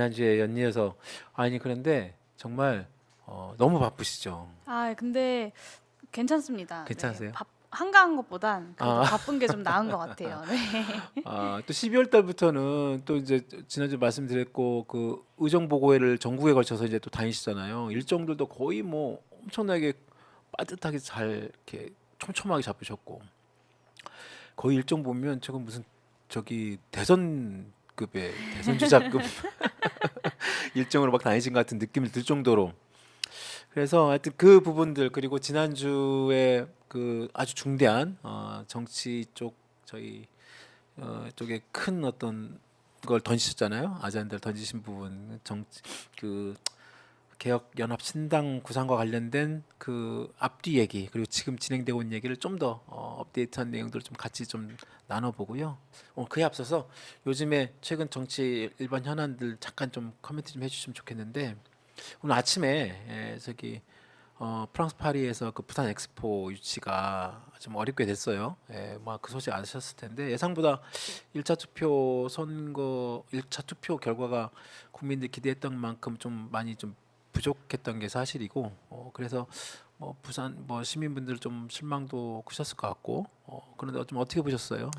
지난주에 연이어서 아니 그런데 정말 어, 너무 바쁘시죠. 아 근데 괜찮습니다. 괜찮으세요? 네, 밥 한가한 것보단 그래도 아. 바쁜 게 좀 나은 것 같아요. 네. 아, 또 12월 달부터는 또 이제 지난주 말씀드렸고 그 의정 보고회를 전국에 걸쳐서 이제 또 다니시잖아요. 일정들도 거의 뭐 엄청나게 빠듯하게 잘 이렇게 촘촘하게 잡으셨고 거의 일정 보면 저건 무슨 저기 대선 급의 대선 주자급 일정으로 막 다니신 것 같은 느낌이 들 정도로 그래서 하여튼 그 부분들 그리고 지난주에 그 아주 중대한 어, 정치 쪽 저희 어, 쪽에 큰 어떤 걸 던지셨잖아요. 아젠다를 던지신 부분 정치 그 개혁 연합 신당 구상과 관련된 그 앞뒤 얘기 그리고 지금 진행되고 있는 얘기를 좀 더 어, 업데이트한 내용들을 좀 같이 좀 나눠보고요. 어, 그에 앞서서 요즘에 최근 정치 일반 현안들 잠깐 좀 코멘트 좀 해주시면 좋겠는데 오늘 아침에 예, 저기 어, 프랑스 파리에서 그 부산 엑스포 유치가 좀 어렵게 됐어요. 예, 뭐그 소식 아셨을 텐데 예상보다 1차 투표 선거 1차 투표 결과가 국민들 기대했던 만큼 좀 많이 좀 부족했던 게 사실이고 어, 그래서 뭐 부산 뭐 시민분들 좀 실망도 크셨을 것 같고 어, 그런데 좀 어떻게 보셨어요?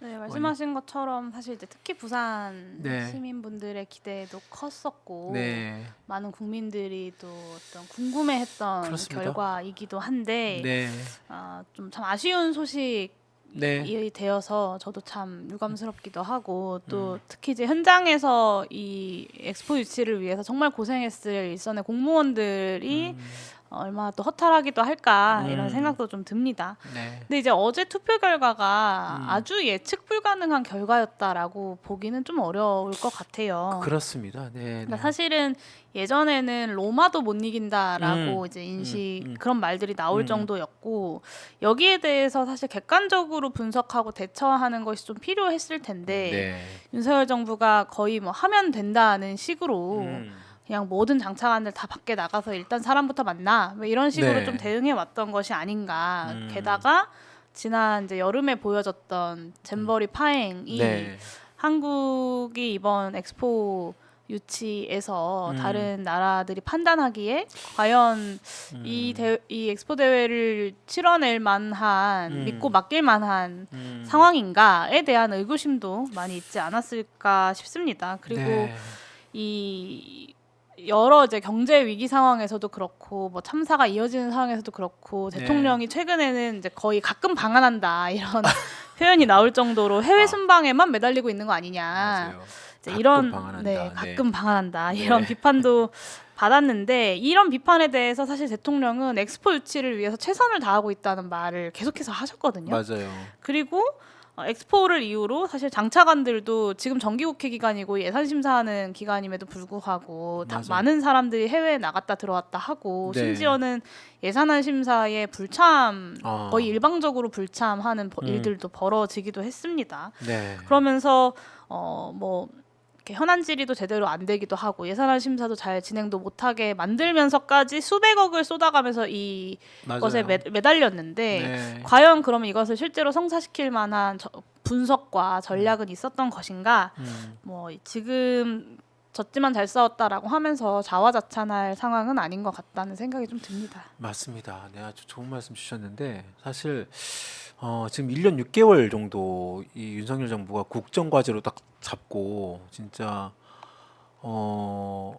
네, 말씀하신 것처럼 사실 이제 특히 부산 네. 시민분들의 기대도 컸었고 네, 많은 국민들이 또 어떤 궁금해했던 그렇습니다. 결과이기도 한데 네, 아, 좀 참 아쉬운 소식 이 네, 되어서 저도 참 유감스럽기도 하고 또 음. 특히 이제 현장에서 이 엑스포 유치를 위해서 정말 고생했을 일선의 공무원들이 음, 어, 얼마나 또 허탈하기도 할까 음. 이런 생각도 좀 듭니다. 네, 근데 이제 어제 투표 결과가 음. 아주 예측 불가능한 결과였다라고 보기는 좀 어려울 것 같아요. 그렇습니다. 네, 그러니까 네. 사실은 예전에는 로마도 못 이긴다라고 음, 이제 인식 음, 음. 그런 말들이 나올 음. 정도였고 여기에 대해서 사실 객관적으로 분석하고 대처하는 것이 좀 필요했을 텐데 네. 윤석열 정부가 거의 뭐 하면 된다는 식으로 음. 그냥 모든 장차관들 다 밖에 나가서 일단 사람부터 만나 뭐 이런 식으로 네. 좀 대응해 왔던 것이 아닌가. 음. 게다가 지난 이제 여름에 보여졌던 잼버리 파행이 네. 한국이 이번 엑스포 유치에서 음. 다른 나라들이 판단하기에 과연 이, 음. 대, 이 엑스포 대회를 치러낼 만한 음. 믿고 맡길 만한 음. 상황인가에 대한 의구심도 많이 있지 않았을까 싶습니다. 그리고 네. 이 여러 이제 경제 위기 상황에서도 그렇고 뭐 참사가 이어지는 상황에서도 그렇고 네. 대통령이 최근에는 이제 거의 가끔 방한한다 이런 표현이 나올 정도로 해외 아. 순방에만 매달리고 있는 거 아니냐 맞아요. 이제 이런 방한한다. 네 네. 가끔 방한한다 네. 이런 비판도 받았는데 이런 비판에 대해서 사실 대통령은 엑스포 유치를 위해서 최선을 다하고 있다는 말을 계속해서 하셨거든요. 맞아요. 그리고 어, 엑스포를 이후로 사실 장차관들도 지금 정기국회 기간이고 예산 심사하는 기간임에도 불구하고 다 맞아요. 많은 사람들이 해외에 나갔다 들어왔다 하고 네. 심지어는 예산안 심사에 불참 아. 거의 일방적으로 불참하는 버- 음. 일들도 벌어지기도 했습니다. 네. 그러면서 어뭐 현안 질의도 제대로 안 되기도 하고 예산안 심사도 잘 진행도 못하게 만들면서까지 수백억을 쏟아가면서 이 맞아요. 것에 매, 매달렸는데 네. 과연 그러면 이것을 실제로 성사시킬 만한 저- 분석과 전략은 있었던 것인가? 음. 뭐 지금 졌지만 잘 싸웠다라고 하면서 자화자찬할 상황은 아닌 것 같다는 생각이 좀 듭니다. 맞습니다. 네, 아주 좋은 말씀 주셨는데 사실 어, 지금 1년 6개월 정도 이 윤석열 정부가 국정 과제로 딱 잡고 진짜 어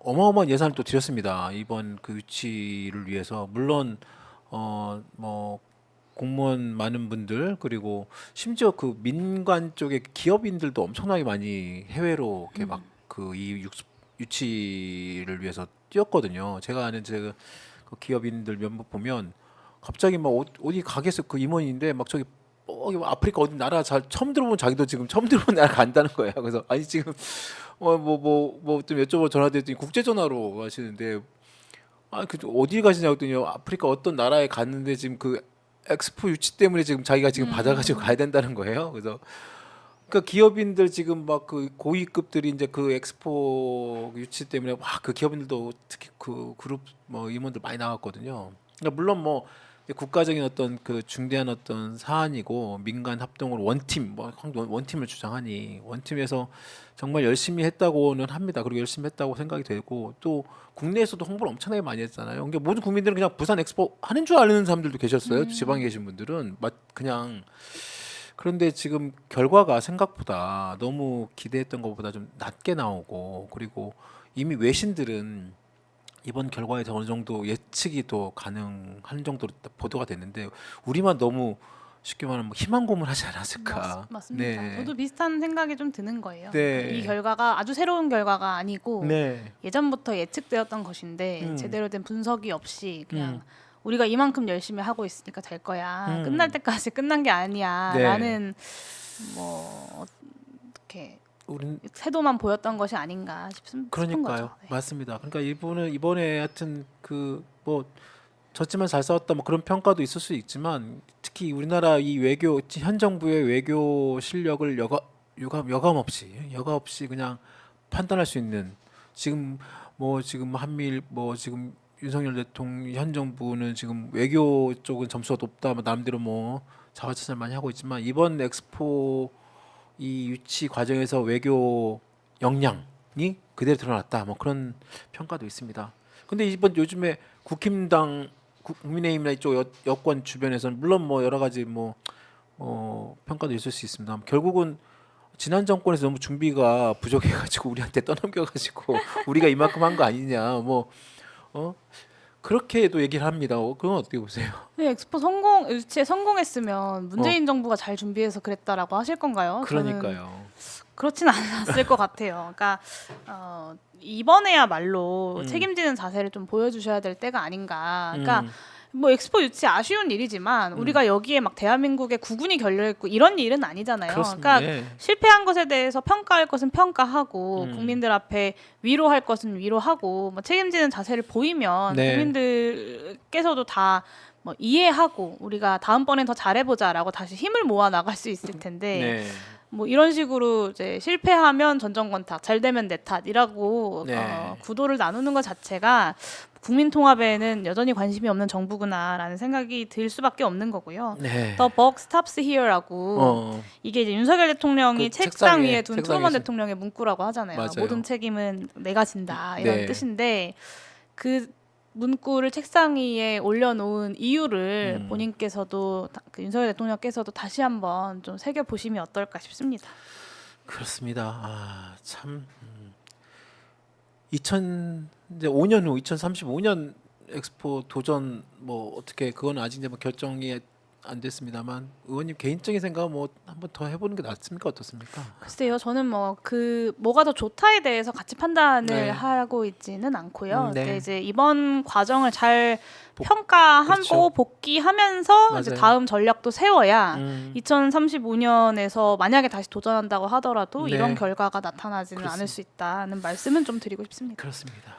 어마어마한 예산을 또 들였습니다. 이번 그 유치를 위해서 물론 어 뭐 공무원 많은 분들 그리고 심지어 그 민간 쪽의 기업인들도 엄청나게 많이 해외로 이렇게 음. 막그 이 유치를 위해서 뛰었거든요. 제가 아는 제그 그 기업인들 몇몇 보면 갑자기 막 어- 어디 가게에서 그 임원인데 막 저기 어, 아프리카 어디 나라 잘 처음 들어본 자기도 지금 처음 들어본 나라 간다는 거예요. 그래서 아니 지금 어, 뭐뭐뭐좀 여쭤보 전화드렸더니 국제 전화로 하시는데 아그 어디 가시냐고 했더니 아프리카 어떤 나라에 갔는데 지금 그 엑스포 유치 때문에 지금 자기가 지금 음. 받아가지고 가야 된다는 거예요. 그래서 그러니까 기업인들 지금 막 그 고위급들이 이제 그 엑스포 유치 때문에 막그 기업인들도 특히 그 그룹 뭐 임원들 많이 나왔거든요. 그러니까 물론 뭐 국가적인 어떤 그 중대한 어떤 사안이고 민간 합동으로 원팀 뭐 원- 원팀을 주장하니 원팀에서 정말 열심히 했다고는 합니다. 그리고 열심히 했다고 생각이 되고 또 국내에서도 홍보를 엄청나게 많이 했잖아요. 그러니까 모든 국민들은 그냥 부산 엑스포 하는 줄 아는 사람들도 계셨어요. 음. 지방에 계신 분들은 막 그냥 그런데 지금 결과가 생각보다 너무 기대했던 것보다 좀 낮게 나오고 그리고 이미 외신들은 이번 결과에 어느 정도 예측이 또 가능한 정도로 보도가 됐는데 우리만 너무 쉽게 말하면 뭐 희망 고문하지 않았을까? 맞, 습니다 네. 저도 비슷한 생각이 좀 드는 거예요. 네. 이 결과가 아주 새로운 결과가 아니고 네. 예전부터 예측되었던 것인데 음. 제대로 된 분석이 없이 그냥 음. 우리가 이만큼 열심히 하고 있으니까 될 거야. 음. 끝날 때까지 끝난 게 네. 아니야라는 뭐 이렇게 우린 태도만 보였던 것이 아닌가 싶, 싶은 그러니까요. 거죠. 네. 맞습니다. 그러니까 일본은 이번에 하여튼 그 뭐 졌지만 잘 싸웠다 뭐 그런 평가도 있을 수 있지만 특히 우리나라 이 외교 현 정부의 외교 실력을 여가 유감 여감 없이 여과 없이 그냥 판단할 수 있는 지금 뭐 지금 한미일 뭐 지금 윤석열 대통령 현 정부는 지금 외교 쪽은 점수가 높다 뭐 나름대로 뭐 자화자찬 많이 하고 있지만 이번 엑스포 이 유치 과정에서 외교 역량이 그대로 드러났다. 뭐 그런 평가도 있습니다. 근데 이번 요즘에 국힘당 국- 국민의힘이나 이쪽 여, 여권 주변에서는 물론 뭐 여러 가지 뭐 어, 평가도 있을 수 있습니다. 결국은 지난 정권에서 너무 준비가 부족해가지고 우리한테 떠넘겨가지고 우리가 이만큼 한 거 아니냐 뭐 어? 그렇게도 얘기를 합니다. 어, 그건 어떻게 보세요? 네, 엑스포 성공 유치에 성공했으면 문재인 정부가 잘 준비해서 그랬다라고 하실 건가요? 어. 그러니까요. 그렇진 않았을 것 같아요. 그러니까 어, 이번에야 말로 음. 책임지는 자세를 좀 보여주셔야 될 때가 아닌가. 그러니까 음, 뭐 엑스포 유치 아쉬운 일이지만 우리가 여기에 막 대한민국의 국군이 결려 있고 이런 일은 아니잖아요. 그러니까 예. 실패한 것에 대해서 평가할 것은 평가하고 음. 국민들 앞에 위로할 것은 위로하고 뭐 책임지는 자세를 보이면 네. 국민들께서도 다 뭐 이해하고 우리가 다음번엔 더 잘해보자라고 다시 힘을 모아 나갈 수 있을 텐데 네. 뭐 이런 식으로 이제 실패하면 전 정권 탓, 잘 되면 내 탓이라고 네. 어, 구도를 나누는 것 자체가 국민 통합에는 여전히 관심이 없는 정부구나라는 생각이 들 수밖에 없는 거고요. 네. The buck stops here라고 어. 이게 이제 윤석열 대통령이 그 책상 책상 위에 둔 트루먼. 대통령의 문구라고 하잖아요. 맞아요. 모든 책임은 내가 진다 이런 네. 뜻인데 그 문구를 책상 위에 올려놓은 이유를 음. 본인께서도 다- 그 윤석열 대통령께서도 다시 한번 좀 새겨 보시면 어떨까 싶습니다. 그렇습니다. 아, 참. 음. 2000 이제 5년 후 2035년 엑스포 도전 뭐 어떻게 그건 아직 이제 뭐 결정이 안 됐습니다만 의원님 개인적인 생각은 뭐 한번 더 해보는 게 낫습니까 어떻습니까? 글쎄요, 저는 뭐 그 뭐가 더 좋다에 대해서 같이 판단을 네. 하고 있지는 않고요. 음, 네. 근데 이제 이번 과정을 잘 복- 평가하고 그렇죠. 복귀하면서 이제 맞아요. 다음 전략도 세워야 음, 2035년에서 만약에 다시 도전한다고 하더라도 네. 이런 결과가 나타나지는 그렇습니다. 않을 수 있다는 말씀은 좀 드리고 싶습니다. 그렇습니다.